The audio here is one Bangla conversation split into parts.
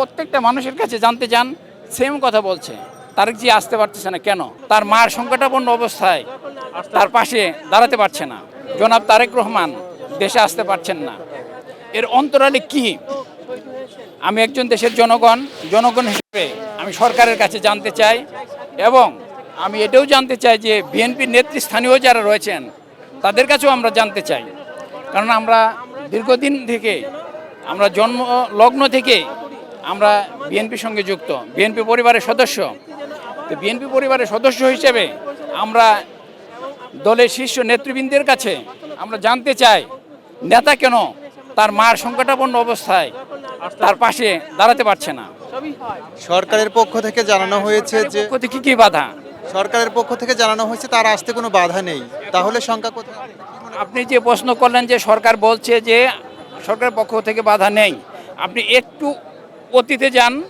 প্রত্যেকটা মানুষের কাছে জানতে চান সেম কথা বলছে। তারেক জি আসতে পারতেছে না, কেন? তার মার সংকটাপন্ন অবস্থায় তার পাশে দাঁড়াতে পারছে না। জনাব তারেক রহমান দেশে আসতে পারছেন না। এর অন্তরালে কি? আমি একজন দেশের জনগণ জনগণ হিসেবে আমি সরকারের কাছে জানতে চাই এবং আমি এটাও জানতে চাই যে বিএনপির নেতৃস্থানীয় যারা রয়েছেন, তাদের কাছেও আমরা জানতে চাই। কারণ আমরা দীর্ঘদিন থেকে, আমরা জন্ম লগ্ন থেকে আমরা বিএনপির সঙ্গে যুক্ত বিএনপি পরিবারের সদস্য। তো বিএনপি পরিবারের সদস্য হিসেবে আমরা দলের শীর্ষ নেতৃবৃন্দের কাছে আমরা জানতে চাই নেতা কেন তার মার সংকটাপন্ন অবস্থায় তার পাশে দাঁড়াতে পারছে না? সরকারের পক্ষ থেকে জানানো হয়েছে যে থেকে কি বাধা? সরকারের পক্ষ থেকে জানানো হয়েছে তার আসতে কোনো বাধা নেই। তাহলে সংখ্যা কোথায়? আপনি যে প্রশ্ন করলেন যে সরকার বলছে যে সরকারের পক্ষ থেকে বাধা নেই আপনি একটু অতীতে যান,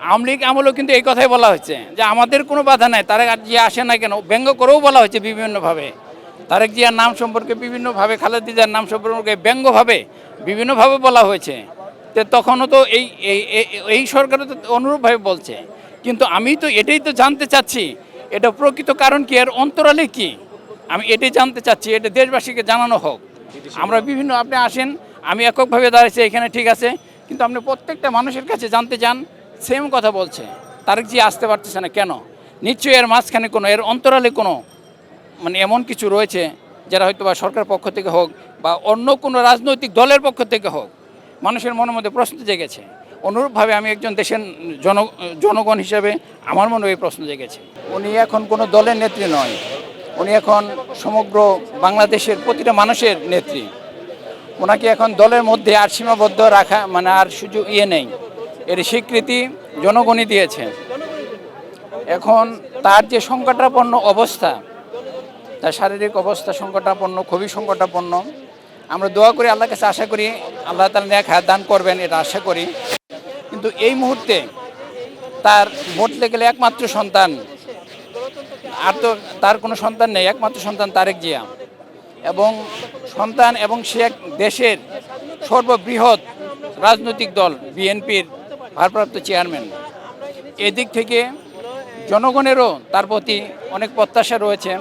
আওয়ামী লীগ আমলেও কিন্তু এই কথাই বলা হয়েছে যে আমাদের কোনো বাধা নাই, তারেক যে আসে না কেন? ব্যঙ্গ করেও বলা হয়েছে বিভিন্নভাবে। তারেক জিয়ার নাম সম্পর্কে বিভিন্নভাবে, খালেদা জিয়ার নাম সম্পর্কে ব্যঙ্গভাবে বিভিন্নভাবে বলা হয়েছে। তো তখনও তো এই, এই- সরকারও তো অনুরূপভাবে বলছে। কিন্তু আমি তো এটাই তো জানতে চাচ্ছি, এটা প্রকৃত কারণ কি? এর অন্তরালে কি? আমি এটাই জানতে চাচ্ছি, এটা দেশবাসীকে জানানো হোক। আমরা বিভিন্ন, আপনি আসেন, আমি এককভাবে দাঁড়িয়েছি এখানে ঠিক আছে। কিন্তু আপনি প্রত্যেকটা মানুষের কাছে জানতে চান সেম কথা বলছে। তারেক জি আসতে পারতেছে না কেন? নিশ্চয়ই এর মাঝখানে কোনো, এর অন্তরালে কোনো মানে এমন কিছু রয়েছে যারা হয়তো বা সরকার পক্ষ থেকে হোক বা অন্য কোনো রাজনৈতিক দলের পক্ষ থেকে হোক, মানুষের মনের মধ্যে প্রশ্ন জেগেছে। অনুরূপভাবে আমি একজন দেশের জন, জনগণ হিসেবে আমার মনে এই প্রশ্ন জেগেছে। উনি এখন কোনো দলের নেত্রী নয়। উনি এখন সমগ্র বাংলাদেশের প্রতিটা মানুষের নেত্রী। ওনাকে এখন দলের মধ্যে আর সীমাবদ্ধ রাখা মানে আর সুযোগ ইয়ে নেই। এর স্বীকৃতি জনগণই দিয়েছে এখন তার যে সংকটাপন্ন অবস্থা, তার শারীরিক অবস্থা সংকটাপন্ন, খুবই সংকটাপন্ন। আমরা দোয়া করি আল্লাহ কাছে, আশা করি আল্লাহ তালা ন্যাক হায়াত দান করবেন এটা আশা করি। কিন্তু এই মুহূর্তে তার বলতে গেলে একমাত্র সন্তান, আর তো তার কোনো সন্তান নেই, একমাত্র সন্তান তারেক জিয়া। এবং সন্তান এবং সে এক দেশের সর্ববৃহৎ রাজনৈতিক দল, বিএনপির ভারপ্রাপ্ত চেয়ারম্যান। এদিক থেকে জনগণেরও তার প্রতি অনেক প্রত্যাশা রয়েছে।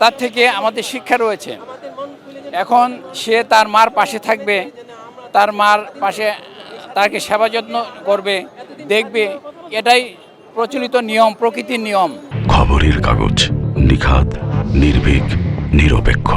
তার থেকে আমাদের শিক্ষা রয়েছে। এখন সে তার মার পাশে থাকবে, তার মার পাশে তাকে সেবা যত্ন করবে, দেখবে। এটাই প্রচলিত নিয়ম, প্রকৃতির নিয়ম। খবরের কাগজ নিখাত, নির্ভীক, নিরপেক্ষ।